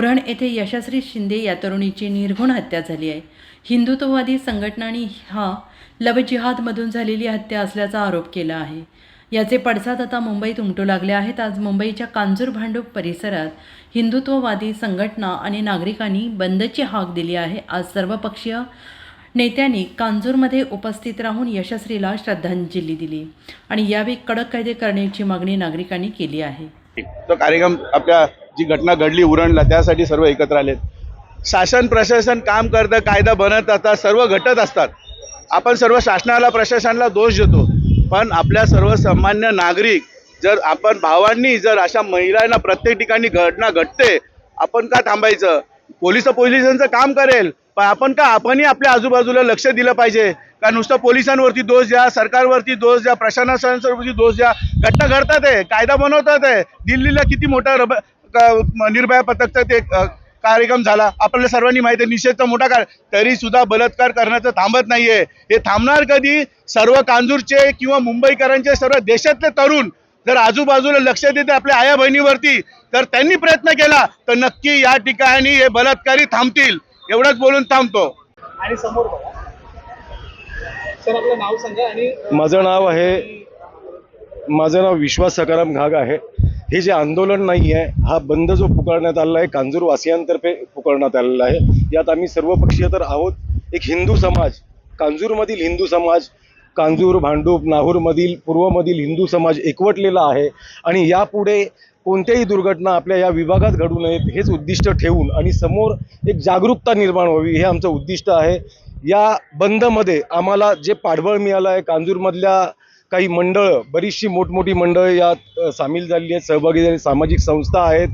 उरण येथे यशस्वी शिंदे या तरुणीची निर्घुण हत्या झाली आहे. हिंदुत्ववादी संघटनांनी हा लवजिहादमधून झालेली हत्या असल्याचा आरोप केला आहे. याचे पडसाद आता मुंबईत उमटू लागले आहेत. आज मुंबईच्या कांजूर भांडूप परिसरात हिंदुत्ववादी संघटना आणि नागरिकांनी बंदची हाक दिली आहे. आज सर्वपक्षीय नेत्यांनी कांजूरमध्ये उपस्थित राहून यशस्वीला श्रद्धांजली दिली आणि यावेळी कडक कायदे करण्याची मागणी नागरिकांनी केली आहे. तो कार्यक्रम आपल्या जी घटना घडली उरणला त्यासाठी सर्व एकत्र आलेत. शासन प्रशासन काम करतं कायदा बनत असतात सर्व घटत असतात. आपण सर्व शासनाला प्रशासनाला दोष देतो. पण आपल्या सर्वसामान्य नागरिक जर आपण भावांनी जर अशा महिलांना प्रत्येक ठिकाणी घटना घडते आपण का थांबायचं? पोलीस पोलिसांचं काम करेल पण आपण का आपणही आपल्या आजूबाजूला लक्ष दिलं पाहिजे? का नुसतं पोलिसांवरती दोष द्या सरकारवरती दोष द्या प्रशासनावरती दोष द्या? घटना घडतात आहे कायदा बनवतात आहे. दिल्लीला किती मोठा रब निर्भया पथकचा ते कार्यक्रम झाला. आपल्याला सर्वांनी माहिती आहे निषेधचा मोठा कार तरी सुद्धा बलात्कार करण्याचं थांबत नाहीये. हे थांबणार कधी? सर्व कांजूरचे किंवा मुंबईकरांचे सर्व देशातले तरुण जर आजूबाजूला लक्ष देते आपल्या आया बहिणीवरती तर त्यांनी प्रयत्न केला तर नक्की या ठिकाणी हे बलात्कारी थांबतील. एवढंच बोलून थांबतो. आणि समोर बघा. सर आपलं नाव सांगा आणि माझं नाव आहे माझं नाव विश्वास सकाराम घाग आहे. हे जे आंदोलन नाही आहे हा बंद जो पुकारण्यात आलेला आहे कांजूर वासियांतर्फे पुकारण्यात आलेला आहे यात आम्ही सर्वपक्षीय तर आहोत. एक हिंदू समाज कांजूरमधील हिंदू समाज कांजूर भांडूप नाहूरमधील पूर्वमधील हिंदू समाज एकवटलेला आहे आणि यापुढे कोणत्याही दुर्घटना आपल्या या विभागात घडू नयेत हेच उद्दिष्ट ठेवून आणि समोर एक जागरूकता निर्माण व्हावी हे आमचं उद्दिष्ट आहे. या बंदमध्ये आम्हाला जे पाठबळ मिळालं आहे कांजूरमधल्या काही मंडळं बरीचशी मोठमोठी मंडळं यात सामील झालेली आहेत. सहभागी झाली सामाजिक संस्था आहेत.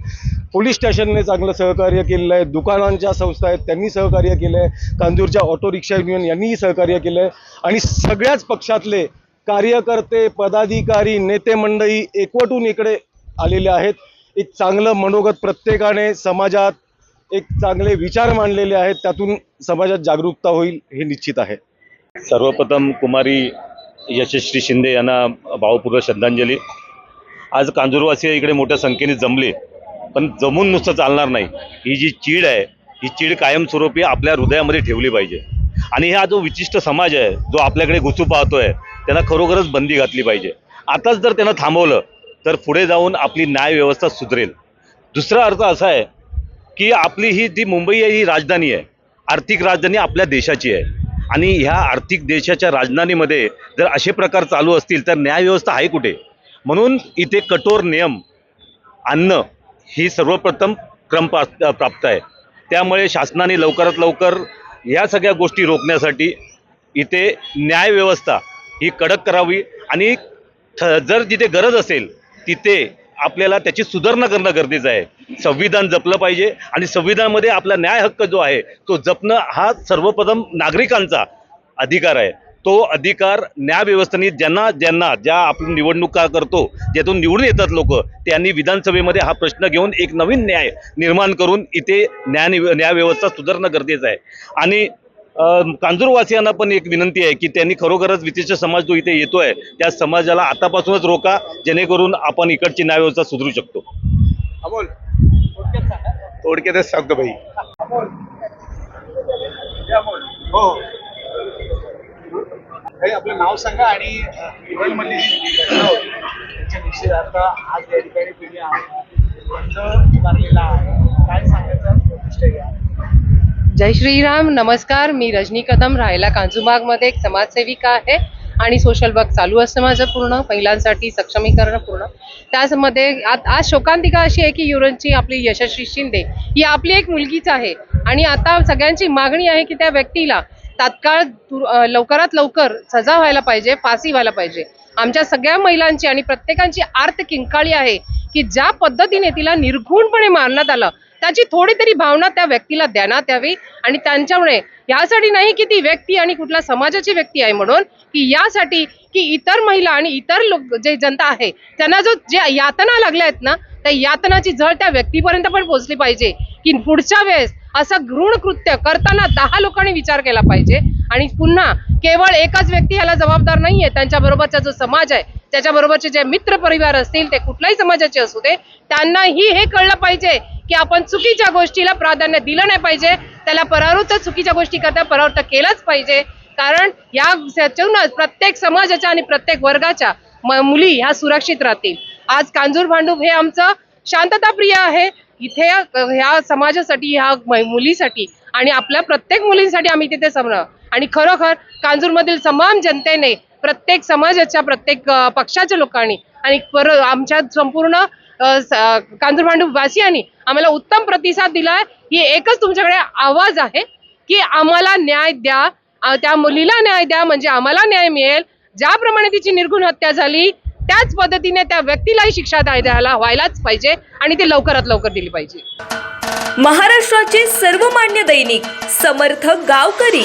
पोलीस स्टेशनने चांगलं सहकार्य केलेलं आहे. दुकानांच्या संस्था आहेत. त्यांनी सहकार्य केलं आहे कांजूरच्या ऑटो रिक्षा युनियन यांनीही सहकार्य केलं आहे आणि सगळ्याच पक्षातले कार्यकर्ते पदाधिकारी नेते मंडळी एकवटून इकडे आलेले आहेत. एक चांगलं मनोगत प्रत्येकाने समाजात एक चांगले विचार मांडलेले आहेत. त्यातून समाजात जागरूकता होईल हे निश्चित आहे. सर्वप्रथम कुमारी यशस्वी शिंदे यांना भावपूर्वक श्रद्धांजली. आज कांजूरवासी इकडे मोठ्या संख्येने जमले पण जमून नुसतं चालणार नाही. ही जी चीड आहे ही चीड कायमस्वरूपी आपल्या हृदयामध्ये ठेवली पाहिजे. आणि हा जो विशिष्ट समाज आहे जो आपल्याकडे घुसू पाहतोय त्यांना खरोखरच बंदी घातली पाहिजे. आताच जर त्यानं थांबवलं तर पुढे जाऊन आपली न्यायव्यवस्था सुधरेल. दुसरा अर्थ असा आहे की आपली ही जी मुंबई आहे ही राजधानी आहे आर्थिक राजधानी आपल्या देशाची आहे. आणि ह्या आर्थिक देशाच्या राजधानीमध्ये जर असे प्रकार चालू असतील तर न्यायव्यवस्था आहे कुठे? म्हणून इथे कठोर नियम आणणं ही सर्वप्रथम क्रम प्रा- प्राप्त आहे. त्यामुळे शासनाने लवकरात लवकर ह्या सगळ्या गोष्टी रोखण्यासाठी इथे न्यायव्यवस्था ही कडक करावी आणि थ जर जिथे गरज असेल तिथे आपल्याला त्याची सुधारणा करणं गरजेचं आहे. संविधान जपलं पाहिजे आणि संविधानामध्ये आपला न्याय हक्क जो आहे तो जपणं हा सर्वप्रथम नागरिकांचा अधिकार आहे. तो अधिकार न्यायव्यवस्थेने ज्यांना ज्यांना ज्या आपण निवडणुका करतो ज्यातून निवडून येतात लोक त्यांनी विधानसभेमध्ये हा प्रश्न घेऊन एक नवीन न्याय निर्माण करून इथे न्याय न्यायव्यवस्था सुधारणं गरजेचं आहे. आणि कांजूरवासियांना पण एक विनंती आहे की त्यांनी खरोखरच विशिष्ट समाज जो इथे येतोय त्या समाजाला आतापासूनच रोका जेणेकरून आपण इकडची न्यायव्यवस्था सुधरू शकतो. अमोल थोडक्यातच सांगतो भाई अमोल. हो. आपलं नाव सांगा आणि आज या ठिकाणी तुम्ही आ- बंद पुकारलेला आहे? काय सांगायचं? जय श्रीराम नमस्कार. मी रजनी कदम राहायला कांजूबागमध्ये एक समाजसेविका आहे आणि सोशल वर्क चालू असतं माझं पूर्ण महिलांसाठी सक्षमीकरण पूर्ण. त्यामध्ये आज शोकांतिका अशी आहे की युरनची आपली यशस्वी शिंदे ही आपली एक मुलगीच आहे आणि आता सगळ्यांची मागणी आहे की त्या व्यक्तीला तात्काळ लवकरात लवकर सजा व्हायला पाहिजे फाशी व्हायला पाहिजे. आमच्या सगळ्या महिलांची आणि प्रत्येकांची आर्त किंकाळी आहे. की ज्या पद्धतीने तिला निर्घुणपणे मारण्यात आलं त्याची थोडी तरी भावना त्या व्यक्तीला देण्यात यावी आणि त्यांच्यामुळे यासाठी नाही की ती व्यक्ती आणि कुठल्या समाजाची व्यक्ती आहे म्हणून की यासाठी की इतर महिला आणि इतर लोक जे जनता आहे त्यांना जो जे यातना लागल्या आहेत ना त्या यातनाची झळ त्या व्यक्तीपर्यंत पण पोहोचली पाहिजे. की पुढच्या वेळेस असं घृण कृत्य करताना दहा लोकांनी विचार केला पाहिजे आणि पुन्हा केवळ एकच व्यक्ती ह्याला जबाबदार नाहीये त्यांच्याबरोबरचा जो समाज आहे त्याच्याबरोबरचे जे मित्र परिवार असतील ते कुठल्याही समाजाचे असू दे त्यांनाही हे कळलं पाहिजे की आपण चुकीच्या गोष्टीला प्राधान्य दिलं नाही पाहिजे त्याला परावृत्त चुकीच्या गोष्टी करता परावृत्त केलंच पाहिजे. कारण याच्यातूनच प्रत्येक समाजाच्या आणि प्रत्येक वर्गाच्या मुली ह्या सुरक्षित राहतील. आज कांजूर भांडूप हे आमचं शांतताप्रिय आहे. इथे ह्या समाजासाठी ह्या मुलीसाठी आणि आपल्या प्रत्येक मुलींसाठी आम्ही तिथे समजा आणि खरोखर कांजूरमधील तमाम जनतेने प्रत्येक समाजाच्या प्रत्येक पक्षाच्या लोकांनी आणि पर आमच्या संपूर्ण अ, वासियांनी आम्हाला उत्तम प्रतिसाद दिलाय. ही एकच तुमच्याकडे आवाज आहे की आम्हाला न्याय द्या. त्या मुलीला न्याय द्या म्हणजे आम्हाला न्याय मिळेल. ज्याप्रमाणे तिची निर्घुण हत्या झाली त्याच पद्धतीने त्या व्यक्तीलाही शिक्षा द्यायला व्हायलाच पाहिजे आणि ते लवकरात लवकर दिली पाहिजे. महाराष्ट्राचे सर्वमान्य दैनिक समर्थ गावकरी